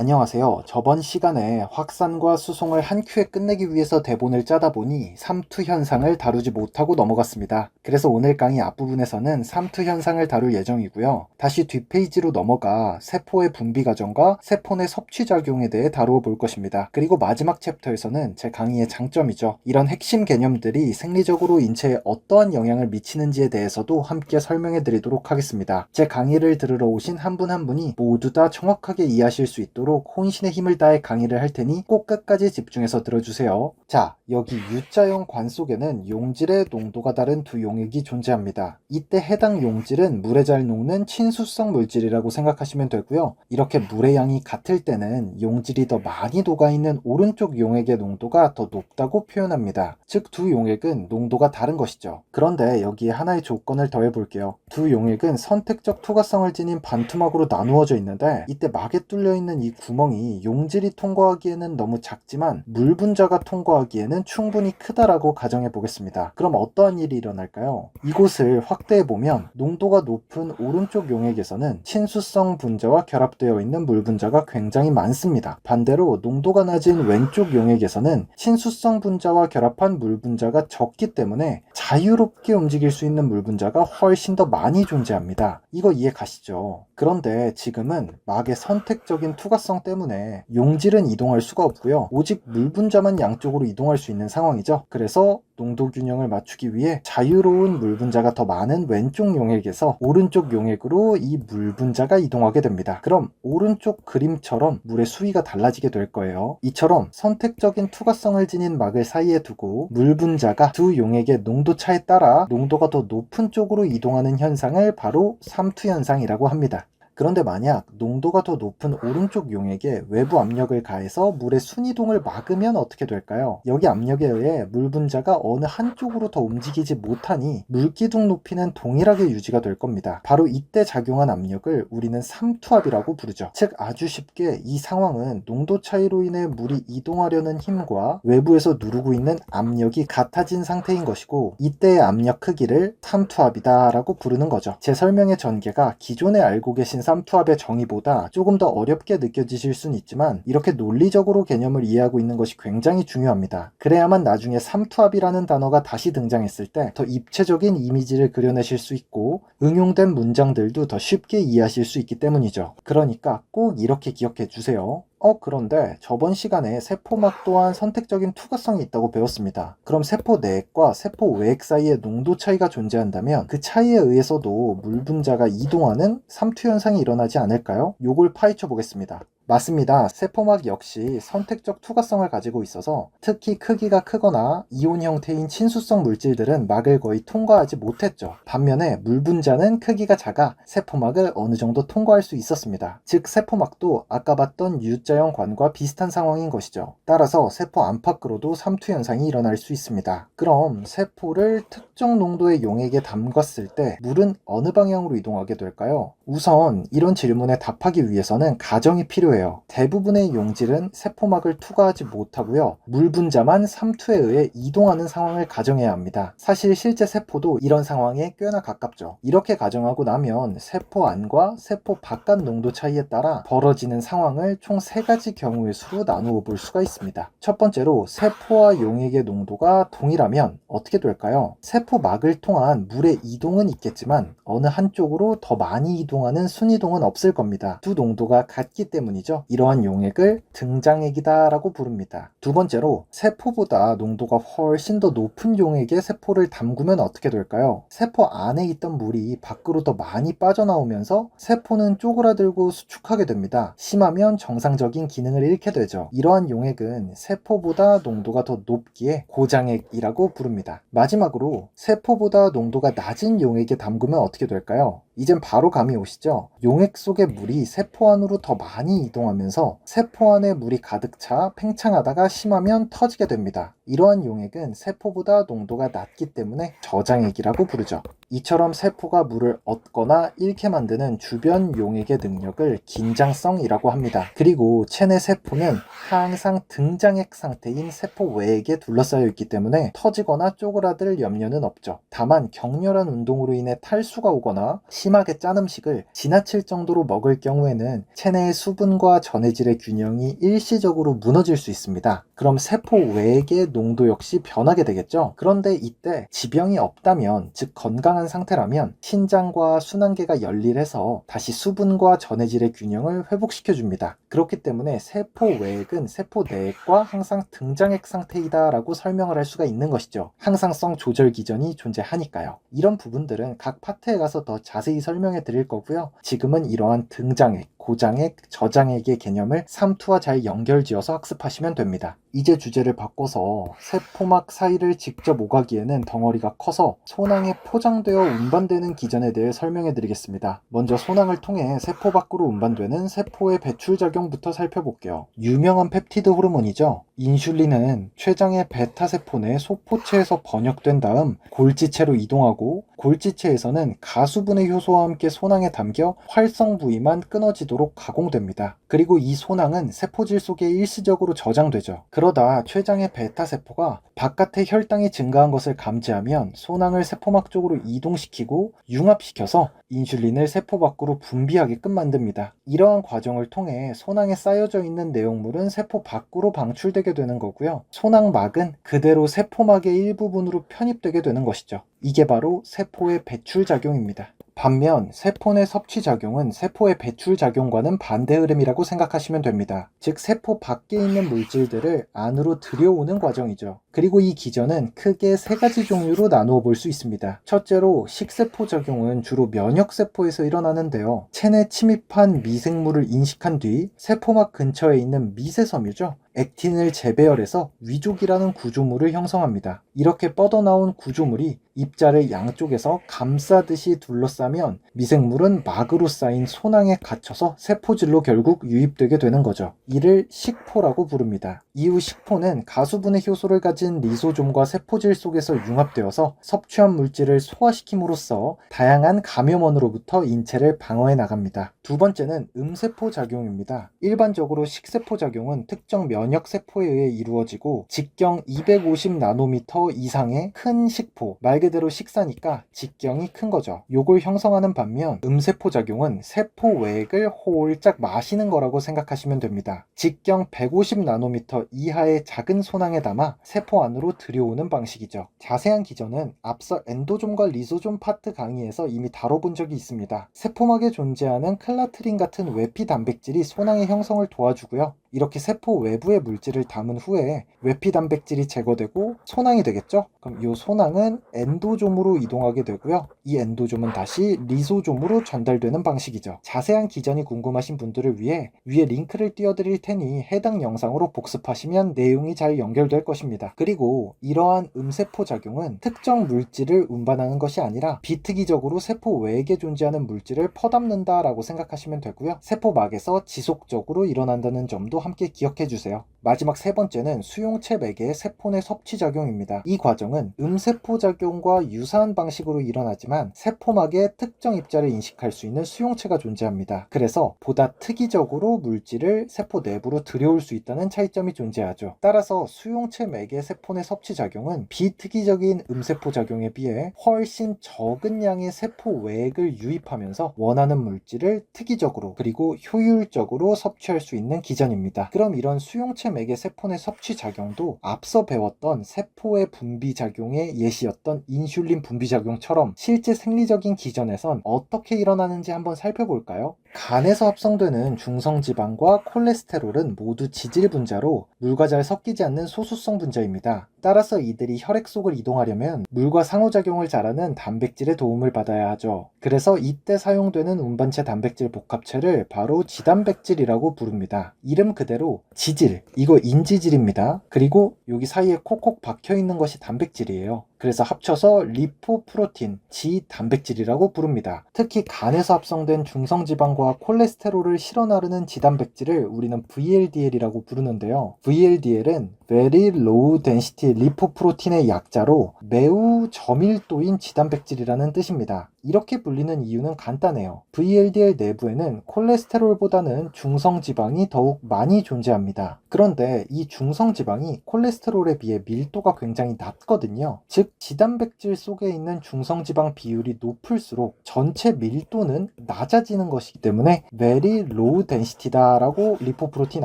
안녕하세요. 저번 시간에 확산과 수송을 한 큐에 끝내기 위해서 대본을 짜다 보니 삼투 현상을 다루지 못하고 넘어갔습니다. 그래서 오늘 강의 앞부분에서는 삼투 현상을 다룰 예정이고요. 다시 뒷페이지로 넘어가 세포의 분비 과정과 세포 내 섭취 작용에 대해 다루어 볼 것입니다. 그리고 마지막 챕터에서는 제 강의의 장점이죠. 이런 핵심 개념들이 생리적으로 인체에 어떠한 영향을 미치는지에 대해서도 함께 설명해 드리도록 하겠습니다. 제 강의를 들으러 오신 한 분한 분이 모두 다 정확하게 이해하실 수 있도록 혼신의 힘을 다해 강의를 할 테니 꼭 끝까지 집중해서 들어주세요. 자, 여기 U자형 관 속에는 용질의 농도가 다른 두 용액이 존재합니다. 이때 해당 용질은 물에 잘 녹는 친수성 물질이라고 생각하시면 되고요. 이렇게 물의 양이 같을 때는 용질이 더 많이 녹아있는 오른쪽 용액의 농도가 더 높다고 표현합니다. 즉, 두 용액은 농도가 다른 것이죠. 그런데 여기에 하나의 조건을 더해 볼게요. 두 용액은 선택적 투과성을 지닌 반투막으로 나누어져 있는데 이때 막에 뚫려 있는 이 구멍이 용질이 통과하기에는 너무 작지만 물 분자가 통과하기에는 충분히 크다라고 가정해 보겠습니다. 그럼 어떠한 일이 일어날까요? 이곳을 확대해 보면 농도가 높은 오른쪽 용액에서는 친수성 분자와 결합되어 있는 물 분자가 굉장히 많습니다. 반대로 농도가 낮은 왼쪽 용액에서는 친수성 분자와 결합한 물 분자가 적기 때문에 자유롭게 움직일 수 있는 물 분자가 훨씬 더 많이 존재합니다. 이거 이해 가시죠? 그런데 지금은 막의 선택적인 투과성 때문에 용질은 이동할 수가 없고요. 오직 물 분자만 양쪽으로 이동할 수 있는 상황이죠. 그래서 농도 균형을 맞추기 위해 자유로운 물 분자가 더 많은 왼쪽 용액에서 오른쪽 용액으로 이 물 분자가 이동하게 됩니다. 그럼 오른쪽 그림처럼 물의 수위가 달라지게 될 거예요. 이처럼 선택적인 투과성을 지닌 막을 사이에 두고 물 분자가 두 용액의 농도 차에 따라 농도가 더 높은 쪽으로 이동하는 현상을 바로 삼투 현상이라고 합니다. 그런데 만약 농도가 더 높은 오른쪽 용액에 외부 압력을 가해서 물의 순이동을 막으면 어떻게 될까요? 여기 압력에 의해 물 분자가 어느 한쪽으로 더 움직이지 못하니 물기둥 높이는 동일하게 유지가 될 겁니다. 바로 이때 작용한 압력을 우리는 삼투압이라고 부르죠. 즉 아주 쉽게 이 상황은 농도 차이로 인해 물이 이동하려는 힘과 외부에서 누르고 있는 압력이 같아진 상태인 것이고 이때의 압력 크기를 삼투압이다라고 부르는 거죠. 제 설명의 전개가 기존에 알고 계신 삼투압의 정의보다 조금 더 어렵게 느껴지실 수는 있지만 이렇게 논리적으로 개념을 이해하고 있는 것이 굉장히 중요합니다. 그래야만 나중에 삼투압이라는 단어가 다시 등장했을 때 더 입체적인 이미지를 그려내실 수 있고 응용된 문장들도 더 쉽게 이해하실 수 있기 때문이죠. 그러니까 꼭 이렇게 기억해 주세요. 어, 그런데 저번 시간에 세포막 또한 선택적인 투과성이 있다고 배웠습니다. 그럼 세포 내액과 세포 외액 사이에 농도 차이가 존재한다면 그 차이에 의해서도 물 분자가 이동하는 삼투 현상이 일어나지 않을까요? 요걸 파헤쳐 보겠습니다. 맞습니다. 세포막 역시 선택적 투과성을 가지고 있어서 특히 크기가 크거나 이온 형태인 친수성 물질들은 막을 거의 통과하지 못했죠. 반면에 물 분자는 크기가 작아 세포막을 어느 정도 통과할 수 있었습니다. 즉 세포막도 아까 봤던 U자형 관과 비슷한 상황인 것이죠. 따라서 세포 안팎으로도 삼투 현상이 일어날 수 있습니다. 그럼 세포를 특정 농도의 용액에 담갔을 때 물은 어느 방향으로 이동하게 될까요? 우선 이런 질문에 답하기 위해서는 가정이 필요해요. 대부분의 용질은 세포막을 투과하지 못하고요. 물 분자만 삼투에 의해 이동하는 상황을 가정해야 합니다. 사실 실제 세포도 이런 상황에 꽤나 가깝죠. 이렇게 가정하고 나면 세포 안과 세포 바깥 농도 차이에 따라 벌어지는 상황을 총 세 가지 경우의 수로 나누어 볼 수가 있습니다. 첫 번째로 세포와 용액의 농도가 동일하면 어떻게 될까요? 세포막을 통한 물의 이동은 있겠지만 어느 한쪽으로 더 많이 이동하는 순이동은 없을 겁니다. 두 농도가 같기 때문이죠. 이러한 용액을 등장액이다라고 부릅니다. 두 번째로 세포보다 농도가 훨씬 더 높은 용액에 세포를 담그면 어떻게 될까요? 세포 안에 있던 물이 밖으로 더 많이 빠져나오면서 세포는 쪼그라들고 수축하게 됩니다. 심하면 정상적인 기능을 잃게 되죠. 이러한 용액은 세포보다 농도가 더 높기에 고장액이라고 부릅니다. 마지막으로 세포보다 농도가 낮은 용액에 담그면 어떻게 될까요? 이젠 바로 감이 오시죠? 용액 속의 물이 세포 안으로 더 많이 이동하면서 세포 안에 물이 가득 차 팽창하다가 심하면 터지게 됩니다. 이러한 용액은 세포보다 농도가 낮기 때문에 저장액이라고 부르죠. 이처럼 세포가 물을 얻거나 잃게 만드는 주변 용액의 능력을 긴장성이라고 합니다. 그리고 체내 세포는 항상 등장액 상태인 세포 외액에 둘러싸여 있기 때문에 터지거나 쪼그라들 염려는 없죠. 다만 격렬한 운동으로 인해 탈수가 오거나 심하게 짠 음식을 지나칠 정도로 먹을 경우에는 체내의 수분과 전해질의 균형이 일시적으로 무너질 수 있습니다. 그럼 세포 외액의 농도 역시 변하게 되겠죠. 그런데 이때 지병이 없다면, 즉 건강한 상태라면 신장과 순환계가 열일해서 다시 수분과 전해질의 균형을 회복시켜 줍니다. 그렇기 때문에 세포 외액은 세포 내액과 항상 등장액 상태이다라고 설명을 할 수가 있는 것이죠. 항상성 조절 기전이 존재하니까요. 이런 부분들은 각 파트에 가서 더 자세히 설명해 드릴 거고요. 지금은 이러한 등장액, 고장액, 저장액의 개념을 3투와 잘 연결지어서 학습하시면 됩니다. 이제 주제를 바꿔서 세포막 사이를 직접 오가기에는 덩어리가 커서 소낭에 포장되어 운반되는 기전에 대해 설명해 드리겠습니다. 먼저 소낭을 통해 세포 밖으로 운반되는 세포의 배출 작용부터 살펴볼게요. 유명한 펩티드 호르몬이죠. 인슐린은 췌장의 베타세포 내 소포체에서 번역된 다음 골지체로 이동하고 골지체에서는 가수분해 효소와 함께 소낭에 담겨 활성 부위만 끊어지도록 가공됩니다. 그리고 이 소낭은 세포질 속에 일시적으로 저장되죠. 그 러다 췌장의 베타 세포가 바깥의 혈당이 증가한 것을 감지하면 소낭을 세포막 쪽으로 이동시키고 융합시켜서 인슐린을 세포 밖으로 분비하게끔 만듭니다. 이러한 과정을 통해 소낭에 쌓여져 있는 내용물은 세포 밖으로 방출되게 되는 거고요. 소낭막은 그대로 세포막의 일부분으로 편입되게 되는 것이죠. 이게 바로 세포의 배출 작용입니다. 반면 세포 내 섭취 작용은 세포의 배출 작용과는 반대 흐름이라고 생각하시면 됩니다. 즉 세포 밖에 있는 물질들을 안으로 들여오는 과정이죠. 그리고 이 기전은 크게 세 가지 종류로 나누어 볼 수 있습니다. 첫째로 식세포 작용은 주로 면역세포에서 일어나는데요. 체내 침입한 미생물을 인식한 뒤 세포막 근처에 있는 미세섬유죠. 액틴을 재배열해서 위족이라는 구조물을 형성합니다. 이렇게 뻗어나온 구조물이 입자를 양쪽에서 감싸듯이 둘러싸면 미생물은 막으로 쌓인 소낭에 갇혀서 세포질로 결국 유입되게 되는 거죠. 이를 식포라고 부릅니다. 이후 식포는 가수분해 효소를 가진 리소좀과 세포질 속에서 융합되어서 섭취한 물질을 소화시킴으로써 다양한 감염원으로부터 인체를 방어해 나갑니다. 두 번째는 음세포 작용입니다. 일반적으로 식세포 작용은 특정 면역 세포에 의해 이루어지고 직경 250 나노미터 이상의 큰 식포, 말 그대로 식사니까 직경이 큰 거죠. 요걸 형성하는 반면 음세포 작용은 세포 외액을 홀짝 마시는 거라고 생각하시면 됩니다. 직경 150 나노미터 이하의 작은 소낭에 담아 세포 안으로 들여오는 방식이죠. 자세한 기전은 앞서 엔도좀과 리소좀 파트 강의에서 이미 다뤄본 적이 있습니다. 세포막에 존재하는 클 라트린 같은 외피 단백질이 소낭의 형성을 도와주고요. 이렇게 세포 외부의 물질을 담은 후에 외피 단백질이 제거되고 소낭이 되겠죠? 그럼 이 소낭은 엔도좀으로 이동하게 되고요. 이 엔도좀은 다시 리소좀으로 전달되는 방식이죠. 자세한 기전이 궁금하신 분들을 위해 위에 링크를 띄워드릴 테니 해당 영상으로 복습하시면 내용이 잘 연결될 것입니다. 그리고 이러한 음세포 작용은 특정 물질을 운반하는 것이 아니라 비특이적으로 세포 외액에 존재하는 물질을 퍼담는다라고 생각 하시면 되고요. 세포막에서 지속적으로 일어난다는 점도 함께 기억해 주세요. 마지막 세 번째는 수용체 맥의 세포 내 섭취 작용입니다. 이 과정은 음세포 작용과 유사한 방식으로 일어나지만 세포막의 특정 입자를 인식할 수 있는 수용체가 존재합니다. 그래서 보다 특이적으로 물질을 세포 내부로 들여올 수 있다는 차이점이 존재하죠. 따라서 수용체 맥의 세포 내 섭취 작용은 비특이적인 음세포 작용에 비해 훨씬 적은 양의 세포 외액을 유입하면서 원하는 물질을 특이적으로 그리고 효율적으로 섭취할 수 있는 기전입니다. 그럼 이런 수용체 맥의 세포 내 섭취 작용도 앞서 배웠던 세포의 분비 작용의 예시였던 인슐린 분비 작용처럼 실제 생리적인 기전에선 어떻게 일어나는지 한번 살펴볼까요? 간에서 합성되는 중성지방과 콜레스테롤은 모두 지질 분자로 물과 잘 섞이지 않는 소수성 분자입니다. 따라서 이들이 혈액 속을 이동하려면 물과 상호작용을 잘하는 단백질의 도움을 받아야 하죠. 그래서 이때 사용되는 운반체 단백질 복합체를 바로 지단백질이라고 부릅니다. 이름 그대로 지질, 이거 인지질입니다. 그리고 여기 사이에 콕콕 박혀 있는 것이 단백질이에요. 그래서 합쳐서 리포프로틴, 지단백질이라고 부릅니다. 특히 간에서 합성된 중성지방과 콜레스테롤을 실어 나르는 지단백질을 우리는 VLDL이라고 부르는데요. VLDL은 Very Low Density Lipoprotein의 약자로 매우 저밀도인 지단백질이라는 뜻입니다. 이렇게 불리는 이유는 간단해요. VLDL 내부에는 콜레스테롤보다는 중성 지방이 더욱 많이 존재합니다. 그런데 이 중성 지방이 콜레스테롤에 비해 밀도가 굉장히 낮거든요. 즉, 지단백질 속에 있는 중성 지방 비율이 높을수록 전체 밀도는 낮아지는 것이기 때문에 very low density다라고 리포프로틴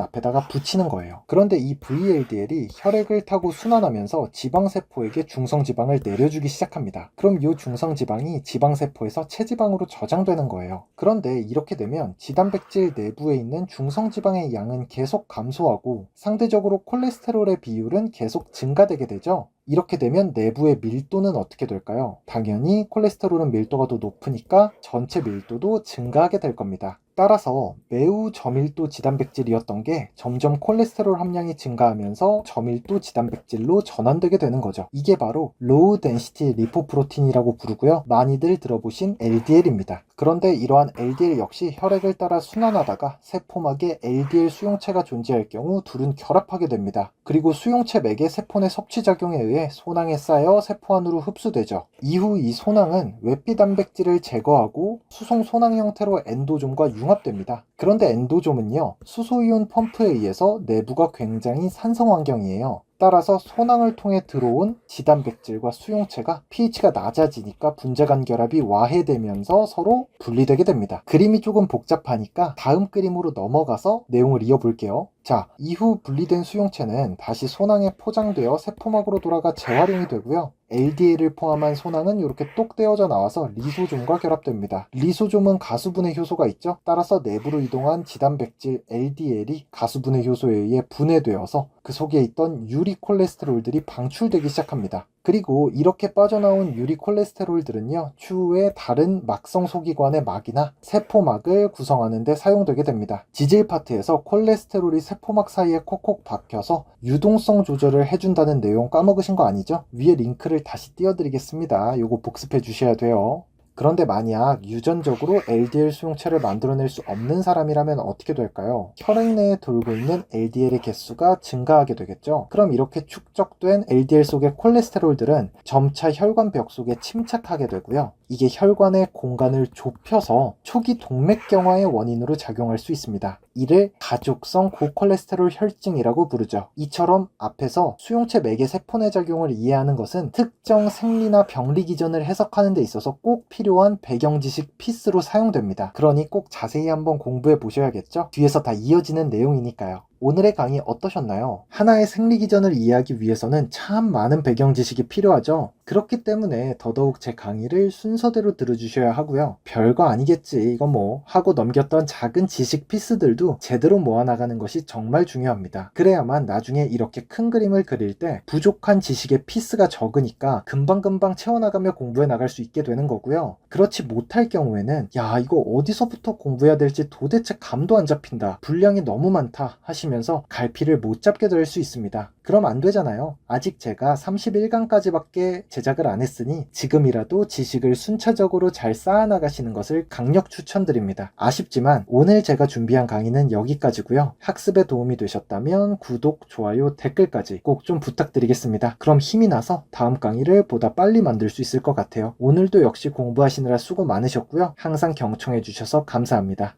앞에다가 붙이는 거예요. 그런데 이 VLDL이 혈액을 타고 순환하면서 지방세포에게 중성 지방을 내려주기 시작합니다. 그럼 이 중성 지방이 지방세포 에서 체지방으로 저장되는 거예요. 그런데 이렇게 되면 지단백질 내부에 있는 중성지방의 양은 계속 감소하고 상대적으로 콜레스테롤의 비율은 계속 증가되게 되죠. 이렇게 되면 내부의 밀도는 어떻게 될까요? 당연히 콜레스테롤은 밀도가 더 높으니까 전체 밀도도 증가하게 될 겁니다. 따라서 매우 저밀도 지단백질이었던 게 점점 콜레스테롤 함량이 증가하면서 저밀도 지단백질로 전환되게 되는 거죠. 이게 바로 로우 덴시티 리포프로틴이라고 부르고요. 많이들 들어보신 LDL입니다. 그런데 이러한 LDL 역시 혈액을 따라 순환하다가 세포막에 LDL 수용체가 존재할 경우 둘은 결합하게 됩니다. 그리고 수용체 맥의 세포 내 섭취 작용에 의해 손항에 쌓여 세포 안으로 흡수되죠. 이후 이 손항은 외피 단백질을 제거하고 수송 손항 형태로 엔도좀과 융합됩니다. 그런데 엔도좀은요, 수소이온 펌프에 의해서 내부가 굉장히 산성 환경이에요. 따라서 손항을 통해 들어온 지단백질과 수용체가 pH가 낮아지니까 분자간 결합이 와해되면서 서로 분리되게 됩니다. 그림이 조금 복잡하니까 다음 그림으로 넘어가서 내용을 이어볼게요. 자, 이후 분리된 수용체는 다시 손항에 포장되어 세포막으로 돌아가 재활용이 되고요. LDL을 포함한 손항은 이렇게 똑 떼어져 나와서 리소좀과 결합됩니다. 리소좀은 가수분해 효소가 있죠. 따라서 내부로 이동한 지단백질 LDL이 가수분해 효소에 의해 분해되어서 그 속에 있던 유리 콜레스테롤들이 방출되기 시작합니다. 그리고 이렇게 빠져나온 유리 콜레스테롤들은요, 추후에 다른 막성 소기관의 막이나 세포막을 구성하는 데 사용되게 됩니다. 지질 파트에서 콜레스테롤이 세포막 사이에 콕콕 박혀서 유동성 조절을 해준다는 내용 까먹으신 거 아니죠? 위에 링크를 다시 띄워드리겠습니다. 요거 복습해 주셔야 돼요. 그런데 만약 유전적으로 LDL 수용체를 만들어낼 수 없는 사람이라면 어떻게 될까요? 혈액 내에 돌고 있는 LDL의 개수가 증가하게 되겠죠? 그럼 이렇게 축적된 LDL 속의 콜레스테롤들은 점차 혈관벽 속에 침착하게 되고요. 이게 혈관의 공간을 좁혀서 초기 동맥경화의 원인으로 작용할 수 있습니다. 이를 가족성 고콜레스테롤 혈증이라고 부르죠. 이처럼 앞에서 수용체 맥의 세포내 작용을 이해하는 것은 특정 생리나 병리 기전을 해석하는 데 있어서 꼭 필요한 배경 지식 피스로 사용됩니다. 그러니 꼭 자세히 한번 공부해 보셔야겠죠? 뒤에서 다 이어지는 내용이니까요. 오늘의 강의 어떠셨나요? 하나의 생리 기전을 이해하기 위해서는 참 많은 배경 지식이 필요하죠. 그렇기 때문에 더더욱 제 강의를 순서대로 들어주셔야 하고요. 별거 아니겠지, 이거 뭐, 하고 넘겼던 작은 지식 피스들도 제대로 모아나가는 것이 정말 중요합니다. 그래야만 나중에 이렇게 큰 그림을 그릴 때 부족한 지식의 피스가 적으니까 금방금방 채워나가며 공부해 나갈 수 있게 되는 거고요. 그렇지 못할 경우에는, 야, 이거 어디서부터 공부해야 될지 도대체 감도 안 잡힌다. 분량이 너무 많다. 하시 면서 갈피를 못 잡게 될 수 있습니다. 그럼 안 되잖아요. 아직 제가 31강까지밖에 제작을 안 했으니 지금이라도 지식을 순차적으로 잘 쌓아나가시는 것을 강력 추천드립니다. 아쉽지만 오늘 제가 준비한 강의는 여기까지고요. 학습에 도움이 되셨다면 구독, 좋아요, 댓글까지 꼭 좀 부탁드리겠습니다. 그럼 힘이 나서 다음 강의를 보다 빨리 만들 수 있을 것 같아요. 오늘도 역시 공부하시느라 수고 많으셨고요. 항상 경청해 주셔서 감사합니다.